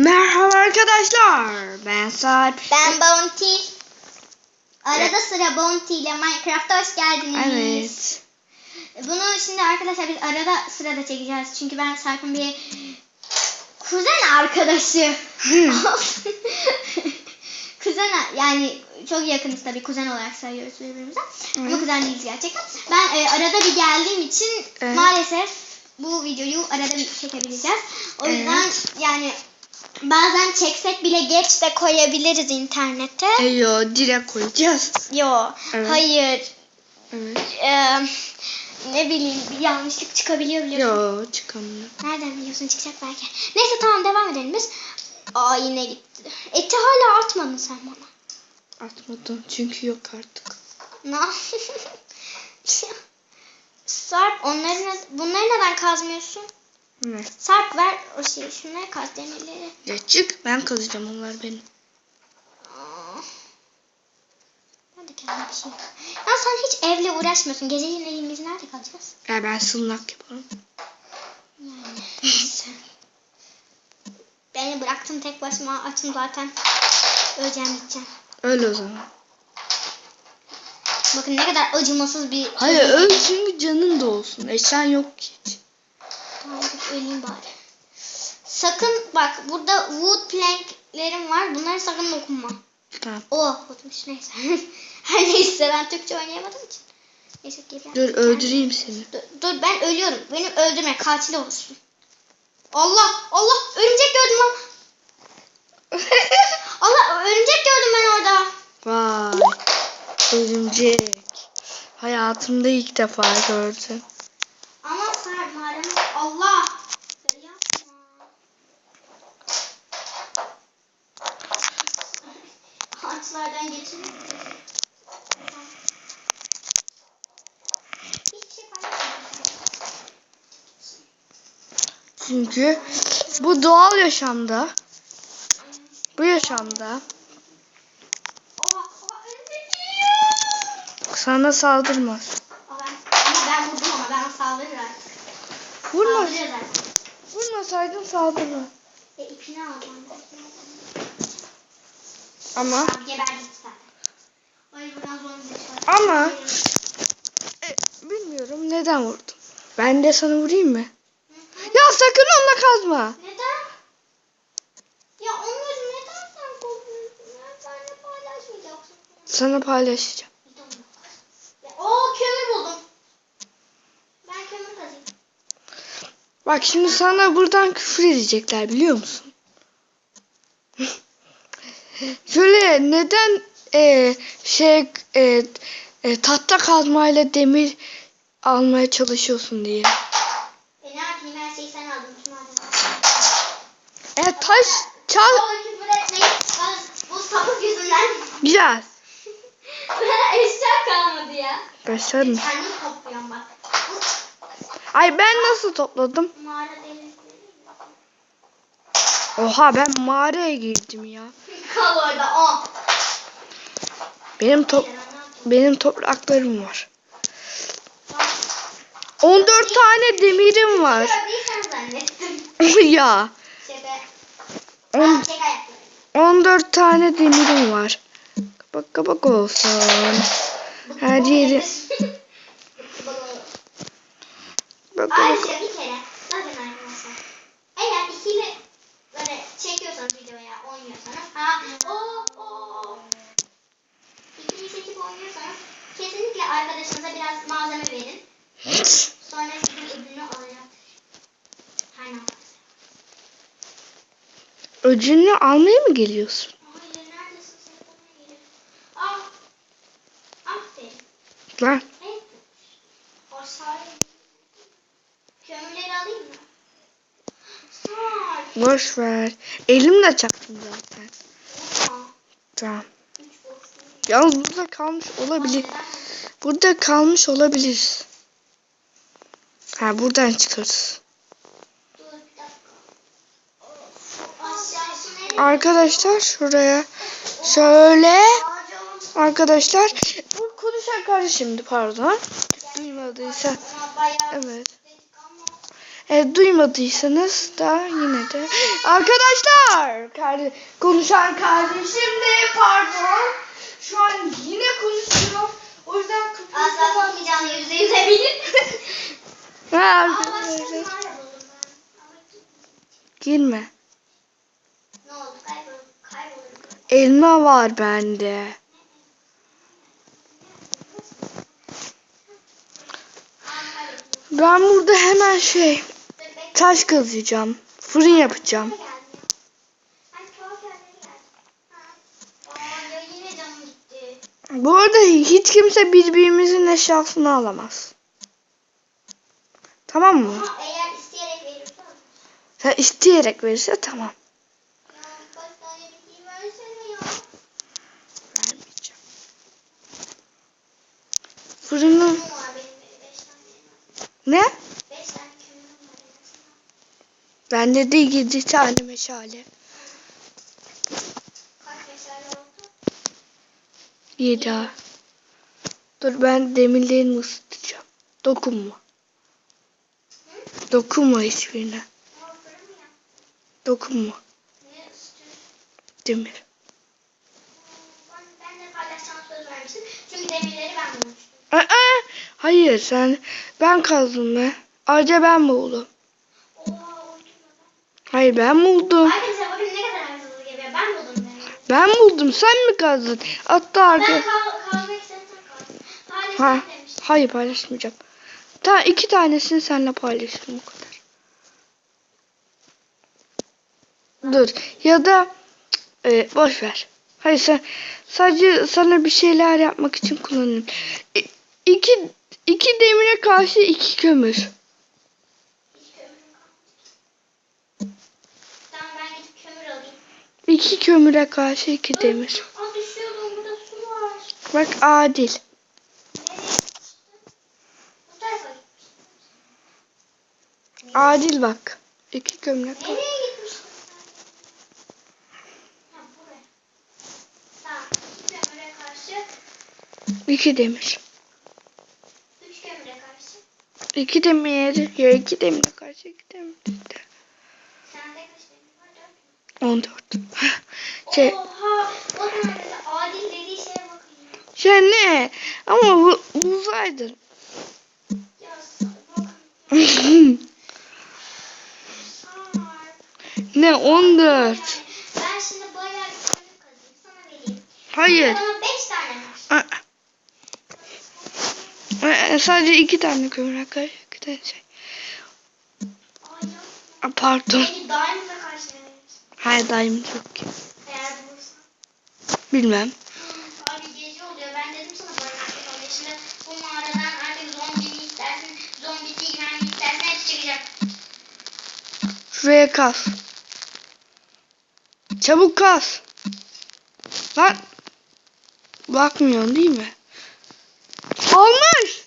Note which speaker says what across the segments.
Speaker 1: Merhaba arkadaşlar. Ben Sarp.
Speaker 2: Ben Bounty. Arada sıra Bounty ile Minecraft'a hoş geldiniz.
Speaker 1: Evet.
Speaker 2: Bunu şimdi arkadaşlar biz arada sırada çekeceğiz. Çünkü ben Sarp'ın bir kuzen arkadaşı. kuzen yani çok yakınız tabii kuzen olarak sayıyoruz birbirimize. Ama
Speaker 1: Evet.
Speaker 2: kuzen değiliz gerçekten. Ben e, arada bir geldiğim için
Speaker 1: Evet.
Speaker 2: maalesef bu videoyu arada bir çekebileceğiz. O
Speaker 1: Evet.
Speaker 2: yüzden yani bazen çeksek bile geç de koyabiliriz internete.
Speaker 1: E, yo direkt koyacağız.
Speaker 2: Yo,
Speaker 1: Evet.
Speaker 2: hayır.
Speaker 1: Evet.
Speaker 2: Ee, ne bileyim bir yanlışlık çıkabiliyor biliyorsun.
Speaker 1: Yo çıkamıyor.
Speaker 2: Nereden biliyorsun çıkacak belki. Neyse tamam devam edelim biz. Aa yine gitti. Eti hala atmadın sen bana.
Speaker 1: Atmadım çünkü yok artık.
Speaker 2: Ne? Sarp onları ne- bunları neden kazmıyorsun?
Speaker 1: Ne?
Speaker 2: Sarp ver o şeyi şunları kaz demirleri.
Speaker 1: Ya çık ben kazacağım onlar benim.
Speaker 2: Aa. Ben de kendime bir şey Ya sen hiç evle uğraşmıyorsun. Geceliğin biz nerede kalacağız?
Speaker 1: Ya ben sığınak yaparım.
Speaker 2: Yani neyse. Beni bıraktın tek başıma açım zaten. Öleceğim gideceğim.
Speaker 1: Öyle o zaman.
Speaker 2: Bakın ne kadar acımasız bir...
Speaker 1: Hayır öl çünkü canın da olsun. Eşyan yok ki hiç.
Speaker 2: Öleyim bari. Sakın bak burada wood planklerim var. Bunlara sakın dokunma.
Speaker 1: Tamam.
Speaker 2: Oh woodmuş neyse. Her neyse ben Türkçe oynayamadığım için. Neyse geri.
Speaker 1: Dur öldüreyim seni.
Speaker 2: Dur, dur ben ölüyorum. Beni öldürme katil olursun. Allah Allah örümcek gördüm lan. Allah örümcek gördüm ben orada.
Speaker 1: Vay. Örümcek. Hayatımda ilk defa gördüm.
Speaker 2: Ama sen mağaranın Allah. Böyle yapma. Ağaçlardan geçin.
Speaker 1: Çünkü bu doğal yaşamda bu yaşamda sana saldırmaz.
Speaker 2: Ama ben vurdum ama ben saldırır artık.
Speaker 1: Vurma.
Speaker 2: Saldırır.
Speaker 1: Vurmasaydın saldırma.
Speaker 2: E ipini alacağım.
Speaker 1: Ama
Speaker 2: Abi geberdik zaten. Ay buradan zor bir şey.
Speaker 1: Ama- e, bilmiyorum neden vurdum. Ben de sana vurayım mı? Ya sakın onunla kazma.
Speaker 2: Neden? Ya onları neden sen kovuyorsun? Ya Benle paylaşmayacaksın.
Speaker 1: Sana paylaşacağım.
Speaker 2: Oo kömür buldum. Ben kömür kazayım.
Speaker 1: Bak şimdi sana buradan küfür edecekler biliyor musun? Şöyle neden e, şey e, e, tahta kazmayla demir almaya çalışıyorsun diye.
Speaker 2: E ne yapayım her şeyi sen aldın tüm malzemeleri.
Speaker 1: E taş çal
Speaker 2: bu sapık yüzünden. Bana eşya kalmadı ya.
Speaker 1: Başlarım.
Speaker 2: Kendim topluyorum bak.
Speaker 1: Ay ben nasıl topladım?
Speaker 2: Mağara.
Speaker 1: Oha ben mağaraya girdim ya.
Speaker 2: Kal orada.
Speaker 1: Benim top benim topraklarım var. 14 tane demirim var. Ya.
Speaker 2: Şaka.
Speaker 1: On-
Speaker 2: Aa, şaka yaptım.
Speaker 1: 14 tane demirim var. Kapak kapak olsun. Her yeri. Bak bak.
Speaker 2: Ayrıca bir kere bakın arkadaşlar. Eğer ikili böyle çekiyorsanız videoya oynuyorsanız ha o o ikili çekip oynuyorsanız kesinlikle arkadaşınıza biraz malzeme verin. Sonra sizin ödülünü alacaktır. Her ne
Speaker 1: almaya mı geliyorsun?
Speaker 2: Hayır neredesin. Ah. Aferin.
Speaker 1: Lan.
Speaker 2: Evet. O sahi. Kömürleri alayım mı? Sar.
Speaker 1: Boş ver. Elimle çaktım zaten.
Speaker 2: Değil.
Speaker 1: Yalnız burada kalmış olabilir. Burada kalmış olabilir. Ha buradan çıkarız. Arkadaşlar şuraya şöyle arkadaşlar bu konuşan kardeşimdi pardon. Duymadıysa evet. E, duymadıysanız da yine de. Arkadaşlar karde- konuşan kardeşim de pardon. Şu an yine konuşuyor. O yüzden kapıyı
Speaker 2: Asla tutmayacağını yüzde yüz eminim.
Speaker 1: Arkadaşlar. Girme.
Speaker 2: Ne oldu?
Speaker 1: Elma var bende. Ben burada hemen şey. Taş kazacağım. Fırın yapacağım.
Speaker 2: Ha.
Speaker 1: Bu arada hiç kimse birbirimizin eşyasını alamaz. Tamam mı?
Speaker 2: Ama eğer isteyerek verirse.
Speaker 1: Sen isteyerek verirse tamam.
Speaker 2: Ya kaç tane biteyim versene ya.
Speaker 1: Vermeyeceğim. Fırının
Speaker 2: Kömürüm var benim. Beş tane.
Speaker 1: ne?
Speaker 2: Beş tane kömürüm var en azından.
Speaker 1: Bende de yedi tane meşale.
Speaker 2: Kaç meşale oldu?
Speaker 1: Yedi ha. Dur ben demirlerini ısıtacağım. Dokunma. Dokunma hiçbirine. Dokunma. Demir.
Speaker 2: Ben, de paylaşacağım. Çünkü demirleri ben bulmuştum.
Speaker 1: Hayır sen ben kazdım be. Ayrıca ben buldum. Hayır ben buldum.
Speaker 2: Arkadaşlar bakın ne kadar haksızlık yapıyor. Ben buldum demiri.
Speaker 1: Ben buldum. Sen mi kazdın? Hatta arka...
Speaker 2: Ben
Speaker 1: Ha, hayır paylaşmayacağım. Ta iki tanesini seninle paylaşırım o kadar. Dur ya da e, boş ver. Hayır sen sadece sana bir şeyler yapmak için kullanırım. İ- iki iki demire karşı iki kömür.
Speaker 2: Hiç kömürüm kalmadı. Tamam ben gidip kömür alayım.
Speaker 1: İki kömüre karşı iki demir. Bak adil. Adil bak. İki kömüre karşı.
Speaker 2: İki
Speaker 1: demir. İki demir. Ya iki demire karşı iki demir. işte.
Speaker 2: Sende kaç demir var? Dört mü?
Speaker 1: 14. şey,
Speaker 2: Oha! Arkadaşlar adil dediği şeye ya.
Speaker 1: şey ne? Ama bu.
Speaker 2: Sarp.
Speaker 1: ne 14.
Speaker 2: Yani ben şimdi bayağı bir kazayım. Sana vereyim.
Speaker 1: Hayır.
Speaker 2: Bana beş tane ver.
Speaker 1: Aa, aa, Sadece iki tane kömür karşı iki tane şey. Aa, Pardon.
Speaker 2: Peki
Speaker 1: Hayır daim yok ki.
Speaker 2: Eğer bulursan.
Speaker 1: Bilmem.
Speaker 2: Abi gece oluyor. Ben dedim sana barınak yapalım. Şimdi bu mağaradan artık zombi istersin, zombi pigmen mi istersin hepsi çıkacak.
Speaker 1: Şuraya kas. Çabuk kas. Lan. Bakmıyorsun değil mi? Olmuş.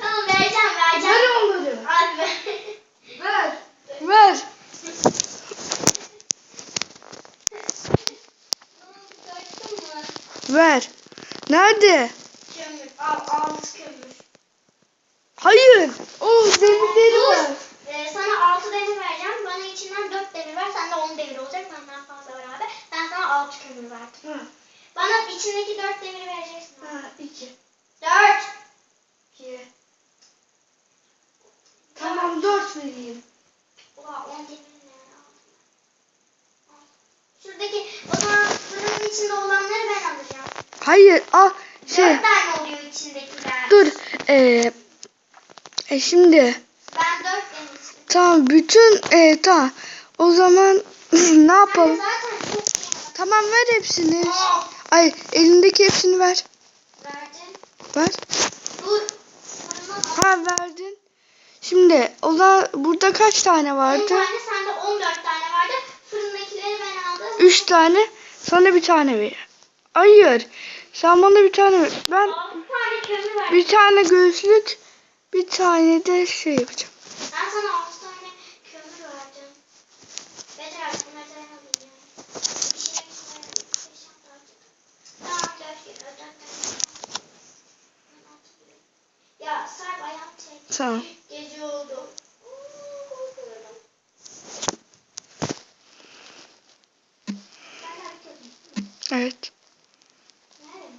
Speaker 2: Tamam vereceğim vereceğim.
Speaker 1: onları.
Speaker 2: Abi ver.
Speaker 1: Ver. Ver.
Speaker 2: Gördün mü?
Speaker 1: Ver. Nerede?
Speaker 2: Kömür. Al altı kömür.
Speaker 1: Hayır. Oh demirleri var.
Speaker 2: Ee, sana altı demir vereceğim. Bana içinden dört demir ver. Sende on demir olacak. Benden fazla beraber. Ben sana altı kömür verdim.
Speaker 1: Ha,
Speaker 2: Bana içindeki dört demiri vereceksin.
Speaker 1: ha, iki.
Speaker 2: Dört.
Speaker 1: İki. Tamam dört vereyim.
Speaker 2: Oha on demir ne? Şuradaki o zaman fırının içinde olanları ben alacağım.
Speaker 1: Hayır. Ah şey.
Speaker 2: Dört tane oluyor içindekiler.
Speaker 1: Dur. Ee, e şimdi.
Speaker 2: Ben dört demir istedim.
Speaker 1: Tamam bütün e, tamam. O zaman ne yapalım? Tamam ver hepsini.
Speaker 2: Aa,
Speaker 1: Ay elindeki hepsini ver.
Speaker 2: verdin.
Speaker 1: Ver.
Speaker 2: Dur.
Speaker 1: Ha verdin. Şimdi o zaman burada kaç tane
Speaker 2: 10
Speaker 1: vardı?
Speaker 2: tane sende 14 tane vardı. Fırındakileri ben aldım.
Speaker 1: Üç tane. Sana bir tane ver. Hayır. Sen bana bir tane. Ben
Speaker 2: 6 tane kömür ver.
Speaker 1: bir tane göğüslük bir tane de şey yapacağım.
Speaker 2: Ben sana 6 tane kömür verdim. Yeter artık bunları da ben alayım yani. İşine güzel bir şey yaptım. Tamam 4 kere 4 tane. Ben altı kere. Ya Sarp ayağım çek.
Speaker 1: Tamam.
Speaker 2: Gece oldu.
Speaker 1: Evet.
Speaker 2: Nerede?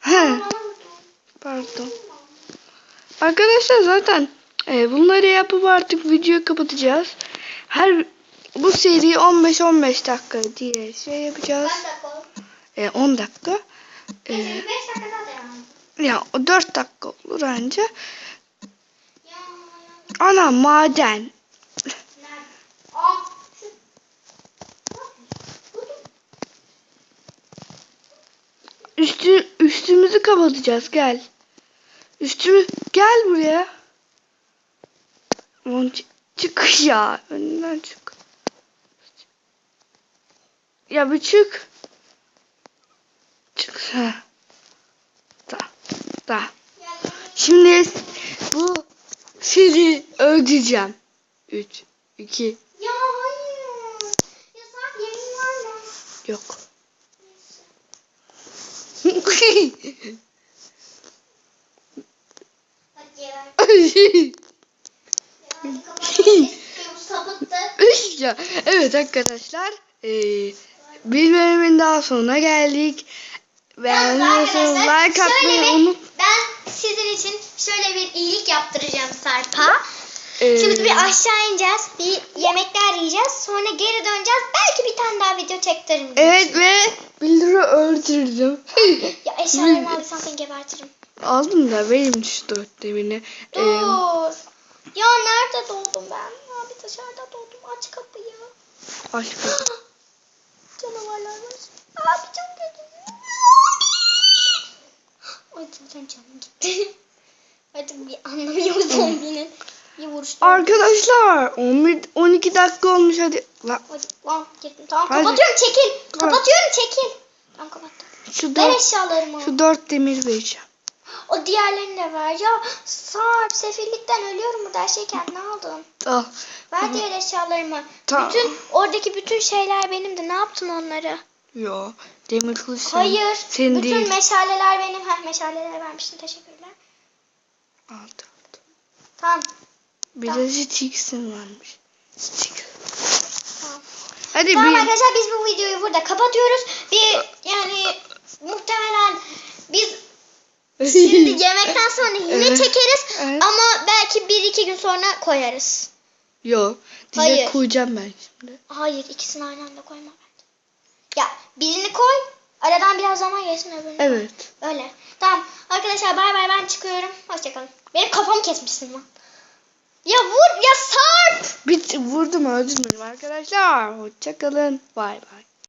Speaker 1: He, pardon. Arkadaşlar zaten e, bunları yapıp artık videoyu kapatacağız. Her bu seri 15-15 dakika diye şey yapacağız. E, 10 dakika. E,
Speaker 2: bir 5 dakika daha devam edelim.
Speaker 1: ya o 4 dakika olur anca. Ana maden. Üstü, üstümüzü kapatacağız gel. Üstümü gel buraya. Aman çı- çık ya. Önünden çık. Ya bir çık. Çık. Ha. Da. Da. Şimdi bu seni öldüreceğim. 3, 2,
Speaker 2: ya hayır. Ya saat yemin var mı?
Speaker 1: yok.
Speaker 2: Neyse. Hadi ya.
Speaker 1: Evet arkadaşlar. Eee bir bölümün daha sonuna geldik.
Speaker 2: Arkadaşlar,
Speaker 1: like atmayı unut.
Speaker 2: Ben sizin için şöyle bir iyilik yaptıracağım Sarp'a.
Speaker 1: Eee,
Speaker 2: Şimdi bir aşağı ineceğiz. Bir yemekler yiyeceğiz. Sonra geri döneceğiz. Belki bir tane daha video çektiririm.
Speaker 1: Evet ve Bildur'u öldürdüm.
Speaker 2: Ya eşyalarımı alırsan seni gebertirim.
Speaker 1: Aldım da benim şu dört demini.
Speaker 2: Dur. ya nerede doğdum ben? Abi dışarıda doğdum. Aç kapıyı.
Speaker 1: aşkım.
Speaker 2: Canavarlar var. Abi çok kötü. Ay zaten canım gitti. Artık bir anlamı yok zombinin. Bir vuruşta.
Speaker 1: Arkadaşlar 11 12 dakika olmuş hadi. La,
Speaker 2: Hadi lan girdim. Tamam
Speaker 1: Hadi.
Speaker 2: kapatıyorum çekil. Kapatıyorum çekil. Tamam kapattım.
Speaker 1: şu dört,
Speaker 2: eşyalarımı.
Speaker 1: şu dört demir vereceğim.
Speaker 2: O diğerlerini de ver. Ya Sarp sefillikten ölüyorum burada. Her şeyi kendine aldın.
Speaker 1: Al.
Speaker 2: Ver diğer eşyalarımı.
Speaker 1: Tamam.
Speaker 2: Bütün oradaki bütün şeyler benimdi. Ne yaptın onları?
Speaker 1: Yo demir kılıç senin.
Speaker 2: Hayır.
Speaker 1: Senin
Speaker 2: bütün
Speaker 1: değil.
Speaker 2: meşaleler benim. Heh meşaleleri vermiştin. Teşekkürler.
Speaker 1: Aldı.
Speaker 2: Tamam.
Speaker 1: Bir de Stix'in varmış. Stix.
Speaker 2: Tamam.
Speaker 1: Hadi
Speaker 2: Tamam
Speaker 1: bir.
Speaker 2: arkadaşlar biz bu videoyu burada kapatıyoruz. Bir yani muhtemelen biz şimdi yemekten sonra yine
Speaker 1: Evet.
Speaker 2: çekeriz.
Speaker 1: Evet.
Speaker 2: Ama belki bir iki gün sonra koyarız.
Speaker 1: Yo. Dize
Speaker 2: Hayır.
Speaker 1: koyacağım ben şimdi.
Speaker 2: Hayır ikisini aynı anda koyma bence. Ya birini koy. Aradan biraz zaman geçsin öbürünü.
Speaker 1: Evet.
Speaker 2: Öyle. Tamam arkadaşlar bay bay ben çıkıyorum. Hoşçakalın. Benim kafamı kesmişsin lan. Ya vur ya sarp.
Speaker 1: Bit vurdum öldürmedim arkadaşlar. Hoşçakalın. Bay bay.